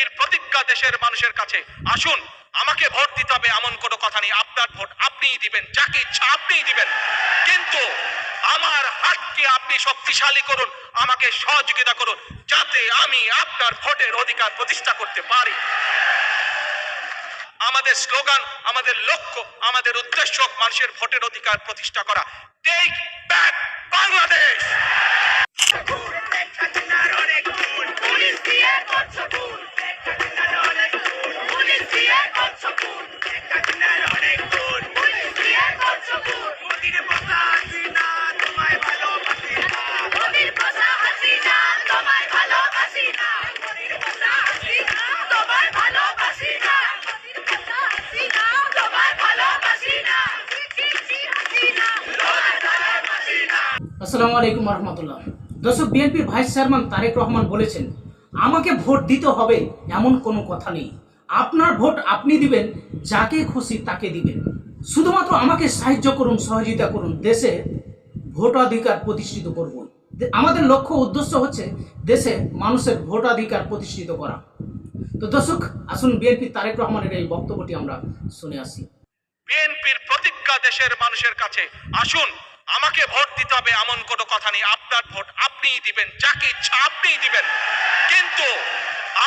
বিএনপির প্রতিজ্ঞা দেশের মানুষের কাছে, আসুন, আমাকে ভোট দিতে হবে এমন কোনো কথা নেই। আপনার ভোট আপনিই দিবেন, যাকে ইচ্ছা আপনিই দিবেন। কিন্তু আমার হাতকে আপনি শক্তিশালী করুন, আমাকে সহযোগিতা করুন, যাতে আমি আপনার ভোটের অধিকার প্রতিষ্ঠা করতে পারি। আমাদের স্লোগান, আমাদের লক্ষ্য, আমাদের উদ্দেশ্য মানুষের ভোটের অধিকার প্রতিষ্ঠা করা। টেক ব্যাক বাংলাদেশ করছ আসসালামু আলাইকুম রহমতুল্লাহ। দর্শক বিএনপির ভাইস চেয়ারম্যান তারেক রহমান বলেছেন আমাকে ভোট দিতে হবে এমন কোনো কথা নেই। আপনার ভোট আপনি দিবেন, যাকে খুশি তাকে দিবেন। শুধুমাত্র আমাকে সাহায্য করুন, সহযোগিতা করুন, দেশে ভোটাধিকার প্রতিষ্ঠিত করব। আমাদের লক্ষ্য উদ্দেশ্য হচ্ছে দেশে মানুষের ভোটাধিকার প্রতিষ্ঠিত করা। তো দর্শক, আসুন বিএনপি তারেক রহমানের এই বক্তব্যটি আমরা শুনে আসি। বিএনপির প্রতিজ্ঞা দেশের মানুষের কাছে। আসুন আমাকে ভোট দিতে হবে এমন কোনো কথা নেই। আপনার ভোট আপনিই দিবেন, যাকে ইচ্ছা আপনিই দিবেন। কিন্তু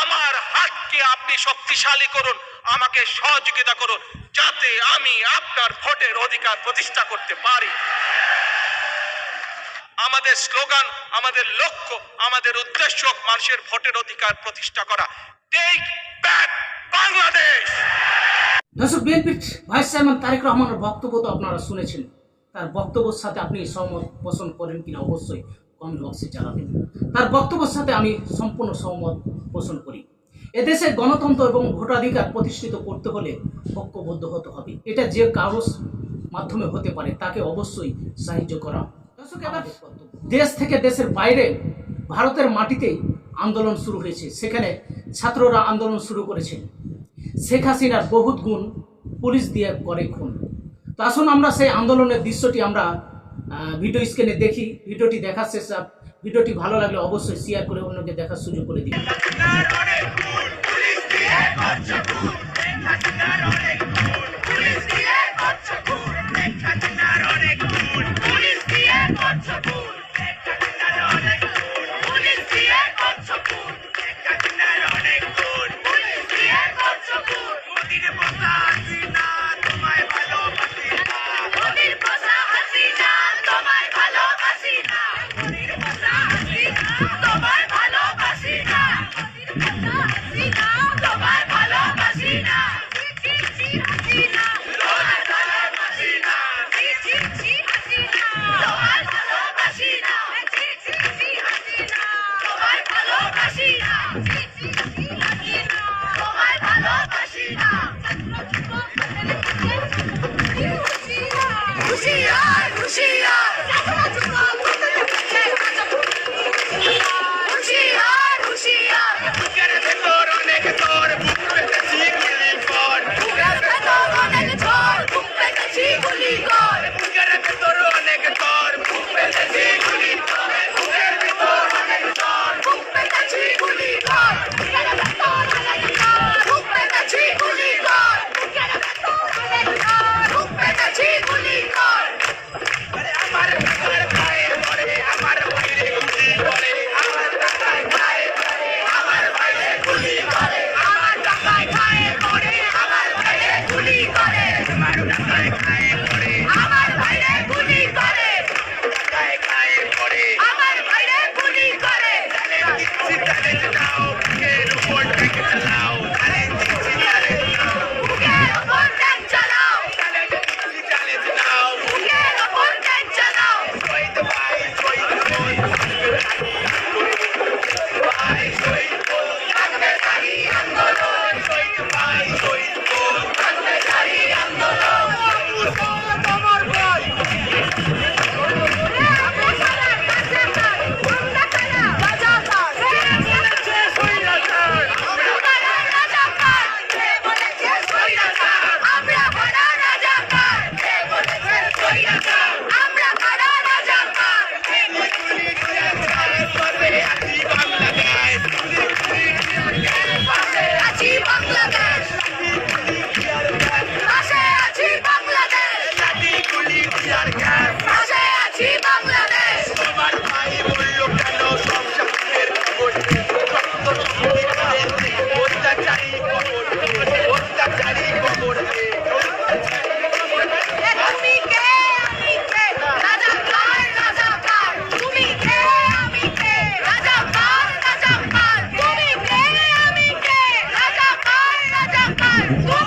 আমার হাতকে আপনি শক্তিশালী করুন, আমাকে সহযোগিতা করুন, যাতে আমি আপনার ভোটের অধিকার প্রতিষ্ঠা করতে পারি। আমাদের স্লোগান, আমাদের লক্ষ্য, আমাদের উদ্দেশ্য মানুষের ভোটের অধিকার প্রতিষ্ঠা করা। টেক ব্যাক বাংলাদেশ দর্শক, বিএনপির ভাইস চেয়ারম্যান তারেক রহমানের বক্তব্য তো আপনারা শুনেছেন। তার বক্তব্যের সাথে আপনি সহমত পোষণ করেন কিনা অবশ্যই কমেন্ট বক্সে জানাবেন। তার বক্তব্যের সাথে আমি সম্পূর্ণ সহমত পোষণ করি। এদেশে গণতন্ত্র এবং ভোটাধিকার প্রতিষ্ঠিত করতে হলে ঐক্যবদ্ধ হতে হবে। এটা যে কারোর মাধ্যমে হতে পারে, তাকে অবশ্যই সাহায্য করা। দেশ থেকে দেশের বাইরে ভারতের মাটিতে আন্দোলন শুরু হয়েছে। সেখানে ছাত্ররা আন্দোলন শুরু করেছে। শেখ হাসিনার বহুত গুণ পুলিশ দিয়ে করে খুন। তো আসুন আমরা সেই আন্দোলনের দৃশ্যটি আমরা ভিডিও স্ক্রিনে দেখি। ভিডিওটি দেখার শেষ ভিডিওটি ভালো লাগলে অবশ্যই শেয়ার করে অন্যকে দেখার সুযোগ করে দিন। One,